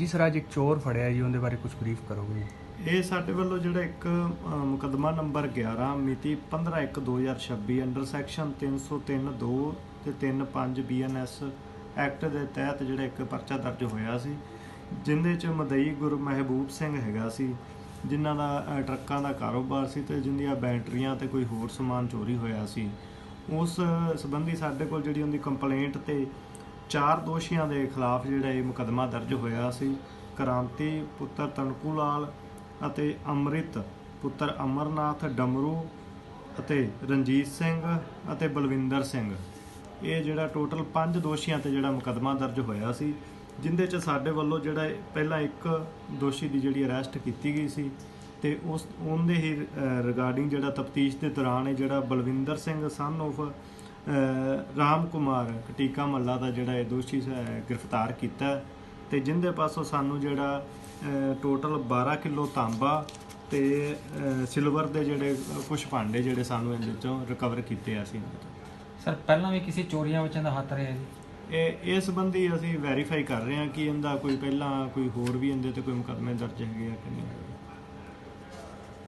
ਜੀ ਸਰ ਅੱਜ ਇੱਕ ਚੋਰ ਫੜਿਆ ਜੀ ਉਹਦੇ ਬਾਰੇ ਕੁਝ ਬਰੀਫ ਕਰੋਗੇ ਇਹ ਸਾਡੇ ਵੱਲੋਂ ਜਿਹੜਾ ਇੱਕ ਅ, ਮੁਕੱਦਮਾ ਨੰਬਰ 11 ਮਿਤੀ 15/1/2026 ਅੰਡਰ ਸੈਕਸ਼ਨ 303 2 ਤੇ 35 ਬੀਐਨਐਸ ਐਕਟ ਦੇ ਤਹਿਤ ਜਿਹੜਾ ਇੱਕ ਪਰਚਾ ਦਰਜ ਹੋਇਆ ਸੀ ਜਿੰਦੇ ਚ ਮਦਈ ਗੁਰ ਮਹਿਬੂਬ ਸਿੰਘ ਹੈਗਾ ਸੀ ਜਿਨ੍ਹਾਂ ਦਾ ਟਰੱਕਾਂ ਦਾ ਕਾਰੋਬਾਰ ਸੀ ਤੇ ਜਿੰਦੀਆਂ ਬੈਟਰੀਆਂ ਤੇ ਕੋਈ ਹੋਰ ਸਮਾਨ ਚੋਰੀ ਹੋਇਆ ਸੀ ਉਸ ਸੰਬੰਧੀ ਸਾਡੇ ਕੋਲ ਜਿਹੜੀ ਉਹਦੀ ਕੰਪਲੇਂਟ ਤੇ ਚਾਰ ਦੋਸ਼ੀਆਂ ਦੇ ਖਿਲਾਫ ਜਿਹੜਾ ਇਹ ਮੁਕੱਦਮਾ ਦਰਜ ਹੋਇਆ ਸੀ, ਕ੍ਰਾਂਤੀ ਪੁੱਤਰ ਤਨਕੂ ਲਾਲ ਅਤੇ ਅੰਮ੍ਰਿਤ ਪੁੱਤਰ ਅਮਰਨਾਥ ਡਮਰੂ ਅਤੇ ਰਣਜੀਤ ਸਿੰਘ ਅਤੇ ਬਲਵਿੰਦਰ ਸਿੰਘ। ਇਹ ਜਿਹੜਾ ਟੋਟਲ 5 ਦੋਸ਼ੀਆਂ ਤੇ ਜਿਹੜਾ ਮੁਕੱਦਮਾ ਦਰਜ ਹੋਇਆ ਸੀ, ਜਿੰਦੇ ਚ ਸਾਡੇ ਵੱਲੋਂ ਜਿਹੜਾ ਪਹਿਲਾਂ ਇੱਕ ਦੋਸ਼ੀ ਦੀ ਜਿਹੜੀ ਅਰੈਸਟ ਕੀਤੀ ਗਈ ਸੀ ਤੇ ਉਸ, ਉਹਦੇ ਹੀ ਰਿਗਾਰਡਿੰਗ ਜਿਹੜਾ ਤਫਤੀਸ਼ ਦੇ ਦੌਰਾਨ ਇਹ ਜਿਹੜਾ ਬਲਵਿੰਦਰ ਸਿੰਘ ਸਨ of ਰਾਮ ਕੁਮਾਰ ਕਟੀਕਾ ਮੱਲਾ ਦਾ ਜਿਹੜਾ ਇਹ ਦੋਸ਼ੀ ਸ- ਗ੍ਰਿਫਤਾਰ ਕੀਤਾ ਤੇ ਜਿੰਦੇ ਪਾਸੋਂ ਸਾਨੂੰ ਜਿਹੜਾ ਟੋਟਲ 12 ਕਿਲੋ ਤਾਂਬਾ ਤੇ ਸਿਲਵਰ ਦੇ ਜਿਹੜੇ ਕੁਝ ਭਾਂਡੇ ਜਿਹੜੇ ਸਾਨੂੰ ਇਹਦੇ ਵਿੱਚੋਂ ਰਿਕਵਰ ਕੀਤੇ ਆ ਅਸੀਂ। ਸਰ ਪਹਿਲਾਂ ਵੀ ਕਿਸੇ ਚੋਰੀਆਂ ਵਿੱਚ ਇਹਦਾ ਹੱਥ ਰਿਹਾ ਜੀ? ਇਹ ਇਸ ਸੰਬੰਧੀ ਅਸੀਂ ਵੈਰੀਫਾਈ ਕਰ ਰਹੇ ਹਾਂ ਕਿ ਇਹਦਾ ਕੋਈ ਪਹਿਲਾਂ ਕੋਈ ਹੋਰ ਵੀ ਇਹਦੇ ਤੇ ਕੋਈ ਮੁਕੱਦਮੇ ਦਰਜ ਹੈਗੇ ਆ ਕਿ ਨਹੀਂ